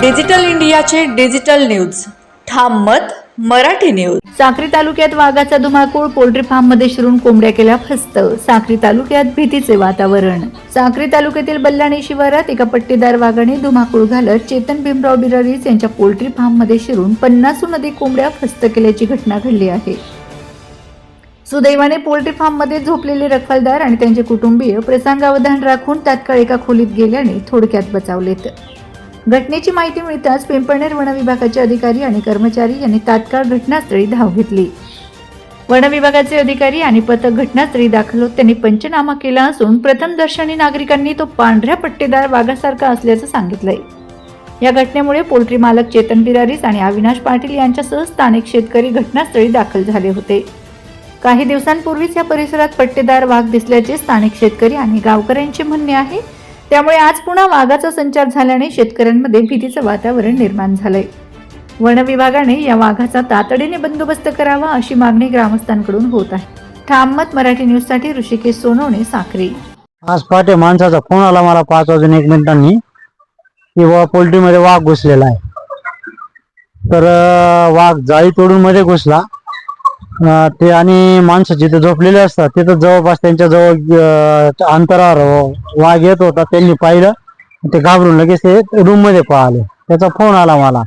Digital इंडियाचे digital news. ठाम मत मराठी न्यूज. साक्री तालुक्यात वाघाचा धुमाकूळ पोल्ट्री फार्ममध्ये शिरून कोंबड्या केल्या फस्त. साक्री तालुक्यात भीतीचे वातावरण. साक्री तालुक्यातील बल्लाणी शिवारात एका पट्टीदार वाघाने धुमाकूळ घालत चेतन भीमराव बिरारीस यांच्या पोल्ट्री फार्ममध्ये शिरून पन्नासहून अधिक कोंबड्या फस्त केल्याची घटना घडली आहे. सुदैवाने पोल्ट्री फार्ममध्ये झोपलेले रखवालदार आणि त्यांचे कुटुंबीय प्रसंगावधान राखून तात्काळ एका खोलीत गेल्याने थोडक्यात बचावलेत. घटनेची माहिती मिळताच पिंपळनेर वनविभागाचे अधिकारी आणि कर्मचारी यांनी तात्काळ घटनास्थळी धाव घेतली. वनविभागाचे अधिकारी आणि पथक घटनास्थळी दाखल होत त्यांनी पंचनामा केला असून प्रथमदर्शनी नागरिकांनी तो पांढऱ्या पट्टेदार वाघासारखा असल्याचं सांगितलंय. या घटनेमुळे पोल्ट्री मालक चेतन बिरारीस आणि अविनाश पाटील यांच्यासह स्थानिक शेतकरी घटनास्थळी दाखल झाले होते. काही दिवसांपूर्वीच या परिसरात पट्टेदार वाघ दिसल्याचे स्थानिक शेतकरी आणि गावकऱ्यांचे म्हणणे आहे त्यामुळे आज पुन्हा वाघाचा संचार झाल्याने शेतकऱ्यांमध्ये भीतीचं वातावरण निर्माण झालंय. वन विभागाने या वाघाचा तातडीने बंदोबस्त करावा अशी मागणी ग्रामस्थांकडून होत आहे. ठाममत मराठी न्यूजसाठी ऋषिकेश सोनवणे साखरी आज पहाटे माणसाचा फोन आला मला पाच वाजून एक मिनिटांनी. की पोल्ट्रीमध्ये वाघ घुसलेला आहे. तर वाघ जाळी तोडून मध्ये घुसला. ते आणि माणसं जिथे झोपलेले असतात तिथं जवळपास त्यांच्या जवळ अंतरावर वाघ येत होता त्यांनी पाहिलं. ते घाबरून लगेच ते रूममध्ये पळाले त्याचा फोन आला मला.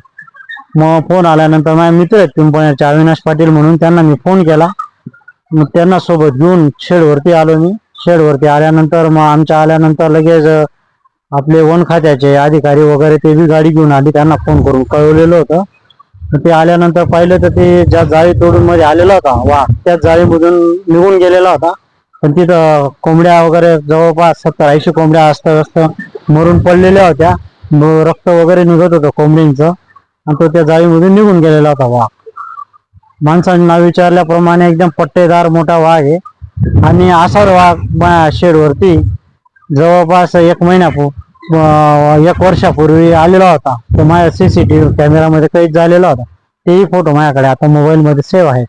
मग फोन आल्यानंतर माझे मित्र आहेत पिंपळण्याचे अविनाश पाटील म्हणून त्यांना मी फोन केला. मग त्यांना सोबत घेऊन शेडवरती आलो मी. शेडवरती आल्यानंतर मग आमच्या आल्यानंतर लगेच आपले वन खात्याचे अधिकारी वगैरे ते बी गाडी घेऊन आली त्यांना फोन करून कळवलेलं होतं. तर ते आल्यानंतर पाहिलं तर ते ज्या जाळी तोडून मध्ये आलेला होता वा त्या जाळीमधून निघून गेलेला होता. पण तिथं कोंबड्या वगैरे जवळपास सत्तर ऐंशी कोंबड्या असत मरून पडलेल्या होत्या. रक्त वगैरे निघत होतं कोंबडींचं. आणि तो त्या जाळीमधून निघून गेलेला होता वाघ माणसांना विचारल्याप्रमाणे एकदम पट्टेदार मोठा वाघ आहे. आणि असाच वाघ शेडवरती जवळपास एक महिन्या एक वर्षापूर्वी आलेला होता. तो माझ्या सीसीटीव्ही कॅमेरामध्ये कैद झालेला होता. तेही फोटो माझ्याकडे आता मोबाईलमध्ये सेव्ह आहे.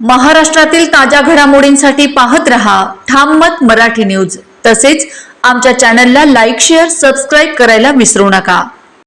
महाराष्ट्रातील ताज्या घडामोडींसाठी पाहत रहा ठाम मत मराठी न्यूज तसेच आमच्या चॅनलला लाईक शेअर सबस्क्राईब करायला विसरू नका.